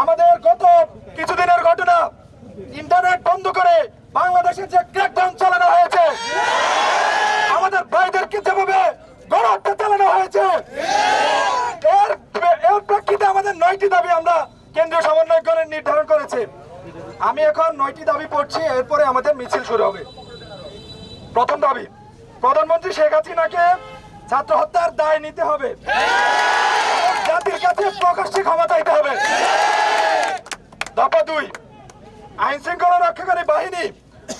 আমাদের গত কিছুদিনের ঘটনা? ইন্টারনেট বন্ধ করে বাংলাদেশে যে ক্র্যাকডাউন চালানো হয়েছে, আমাদের ভাইদেরকে যেভাবে গণহত্যা চালানো হয়েছে, এর এর প্রেক্ষিতে আমাদের নয়টি দাবি আমরা কেন্দ্রীয় সমন্বয়করণ নির্ধারণ করেছে। আমি এখন নয়টি দাবি পড়ছি, এরপরে আমাদের মিছিল শুরু হবে। প্রথম দাবি, প্রধানমন্ত্রী শেখ হাসিনাকে ছাত্র হত্যার দায় নিতে হবে। জাতির কাছে প্রকাশ্যে আইন শৃঙ্খলা রক্ষাকারী বাহিনী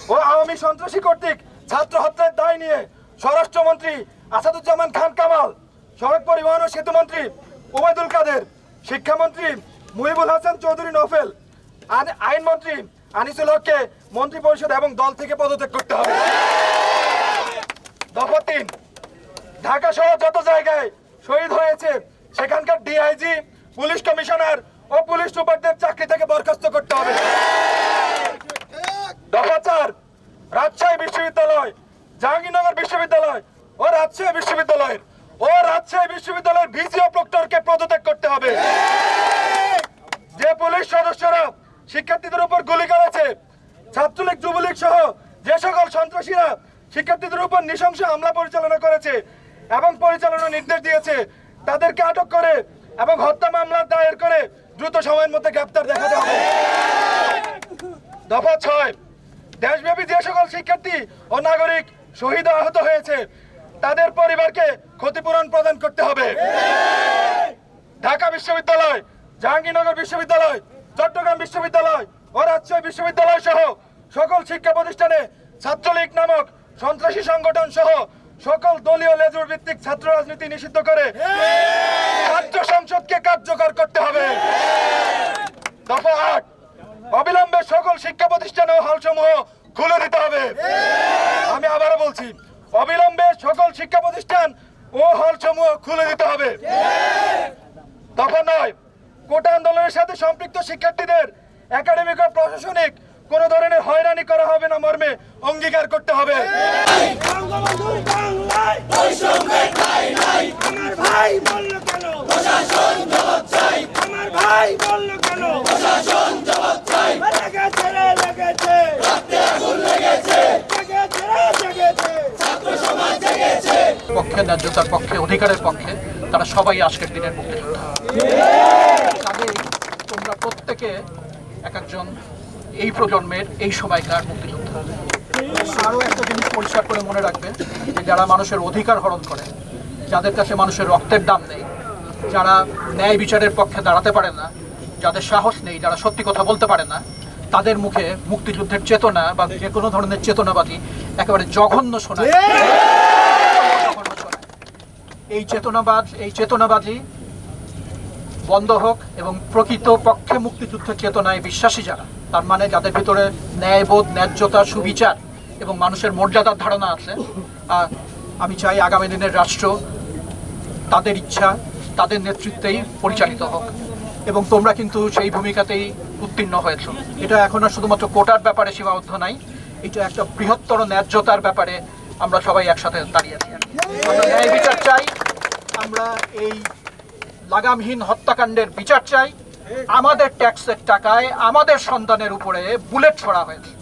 ও আওয়ামী সন্ত্রাসী কর্তৃক ছাত্র হত্যার দায় নিয়ে স্বরাষ্ট্রমন্ত্রী আসাদুজ্জামান খান কামাল, সড়ক পরিবহন ও সেতু মন্ত্রী ওবায়দুল কাদের, শিক্ষামন্ত্রী মুহিবুল হাসান চৌধুরী নফেল আইন- আইনমন্ত্রী আনিসুল হককে মন্ত্রী পরিষদ এবং দল থেকে পদত্যাগ করতে হবে। দফা তিন, ঢাকা সহ যত জায়গায় শহীদ হয়েছে, সেখানকার ডিআইজি, পুলিশ কমিশনার ও পুলিশ সুপারদের চাকরি থেকে বরখাস্ত করতে হবে। দফা চার রাজশাহী বিশ্ববিদ্যালয়, জাহাঙ্গীরনগর বিশ্ববিদ্যালয় ও রাজশাহী বিশ্ববিদ্যালয়ের, ও রাজশাহী বিশ্ববিদ্যালয়ের ভিসি ও প্রক্টরকে পদত্যাগ করতে হবে। যে পুলিশ সদস্যরা শিক্ষার্থীদের উপর গুলি করেছে, ছাত্রলীগ, যুবলীগ সহ যে সকল সন্ত্রাসীরা শিক্ষার্থীদের উপর নৃশংস হামলা পরিচালনা করেছে এবং পরিচালনার নির্দেশ দিয়েছে, তাদেরকে আটক করে এবং হত্যা মামলা দায়ের করে দ্রুত সময়ের মধ্যে গ্রেপ্তার দেখাতে হবে। দফা ছয় দেশব্যাপী যে সকল শিক্ষার্থী ও নাগরিক শহীদ আহত হয়েছে, তাদের পরিবারকে ক্ষতিপূরণ প্রদান করতে হবে। ঢাকা বিশ্ববিদ্যালয়, জাহাঙ্গীরনগর বিশ্ববিদ্যালয়, চট্টগ্রাম বিশ্ববিদ্যালয় ও রাজশাহী বিশ্ববিদ্যালয় সহ সকল শিক্ষা প্রতিষ্ঠানে ছাত্রলীগ নামক সন্ত্রাসী সংগঠন সহ সকল দলীয় লেজুর ভিত্তিক ছাত্র রাজনীতি নিষিদ্ধ করে ছাত্র সংসদকে কার্যকর করতে হবে। দফা আট, অবিলম্বে সকল শিক্ষা প্রতিষ্ঠান ও হলসমূহ খুলে দিতে হবে। আমি আবারও বলছি, অবিলম্বে সকল শিক্ষা প্রতিষ্ঠান ও হল সমূহ খুলে দিতে হবে। তখন নয়, কোটা আন্দোলনের সাথে সম্পৃক্ত শিক্ষার্থীদের একাডেমিক ও প্রশাসনিক কোন ধরনের হয়রানি করা হবে না মর্মে অঙ্গীকার করতে হবে। ন্যায্যতার পক্ষে, অধিকারের পক্ষে, তারা সবাই আজকের দিনের মুক্তিযোদ্ধা তোমরা প্রত্যেকে এক একজন এই প্রজন্মের, এই সময়কার মুক্তিযোদ্ধা আরও একটা জিনিস পরিষ্কার করে মনে রাখবে যে যারা মানুষের অধিকার হরণ করে, যাদের কাছে মানুষের রক্তের দাম নেই, যারা ন্যায় বিচারের পক্ষে দাঁড়াতে পারে না, যাদের সাহস নেই, যারা সত্যি কথা বলতে পারে না, তাদের মুখে মুক্তিযুদ্ধের চেতনা বা যে কোনো ধরনের চেতনাবাদী একেবারে জঘন্য শোনায়। এই চেতনাবাদ, এই চেতনাবাদী বন্ধ হোক এবং প্রকৃত পক্ষে মুক্তিযুদ্ধের চেতনায় বিশ্বাসী যারা, তার মানে যাদের ভিতরে ন্যায়বোধ, ন্যায্যতা, সুবিচার এবং মানুষের মর্যাদার ধারণা আছে। আমি চাই আগামী দিনের রাষ্ট্র তাদের ইচ্ছা, তাদের নেতৃত্বেই পরিচালিত হোক। এবং তোমরা কিন্তু সেই ভূমিকাতেই উত্তীর্ণ হয়েছ। এটা এখন আর শুধুমাত্র কোটার ব্যাপারে সীমাবদ্ধ নাই, এটা একটা বৃহত্তর ন্যায্যতার ব্যাপারে আমরা সবাই একসাথে দাঁড়িয়ে আছি। ন্যায় বিচার চাই, আমরা এই লাগামহীন হত্যাকাণ্ডের বিচার চাই। আমাদের ট্যাক্সের টাকায় আমাদের সন্তানের উপরে বুলেট ছড়া হয়েছে।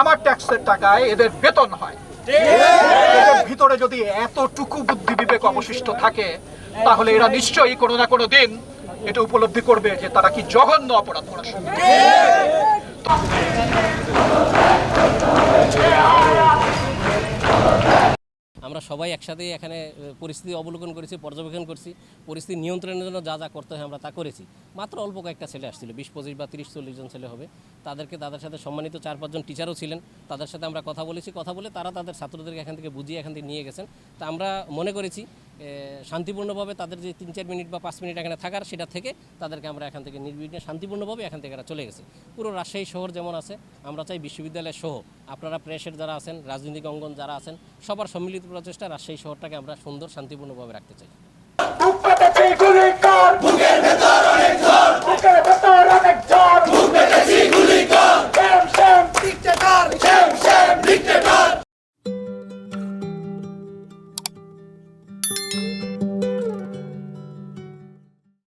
আমার ট্যাক্সের টাকায় এদের বেতন হয়। ভিতরে যদি এতটুকু বুদ্ধি বিবেক অবশিষ্ট থাকে, তাহলে এরা নিশ্চয়ই কোনো না কোনো দিন এটা উপলব্ধি করবে যে তারা কি জঘন্য অপরাধ করেছে। আমরা সবাই একসাথে এখানে পরিস্থিতি অবলোকন করেছি, পর্যবেক্ষণ করছি, পরিস্থিতি নিয়ন্ত্রণের জন্য যা যা করতে হয় আমরা তা করেছি। মাত্র অল্প কয়েকটা ছেলে আসছিল, বিশ, পঁচিশ বা তিরিশ, চল্লিশ জন ছেলে হবে। তাদেরকে তাদের সাথে সম্মানিত চার, পাঁচজন টিচারও ছিলেন। তাদের সাথে আমরা কথা বলেছি, কথা বলে তারা তাদের ছাত্রদেরকে এখান থেকে বুঝিয়ে এখান থেকে নিয়ে গেছেন। তা আমরা মনে করেছি শান্তিপূর্ণভাবে তাদের যে তিন চার মিনিট বা পাঁচ মিনিট এখানে থাকার সেটা থেকে তাদেরকে আমরা এখান থেকে নির্বিঘ্নে শান্তিপূর্ণভাবে এখান থেকে এরা চলে গেছে। পুরো রাজশাহী শহর যেমন আছে আমরা চাই বিশ্ববিদ্যালয় সহ আপনারা প্রেসের যারা আছেন রাজনৈতিক অঙ্গন যারা আছেন সবার সম্মিলিত প্রচেষ্টা রাজশাহী শহরটাকে আমরা সুন্দর শান্তিপূর্ণভাবে রাখতে চাই। বুকের ভেতর অনেক ঝড় বুকের ভেতর অনেক ঝড়। বুক পেতেছি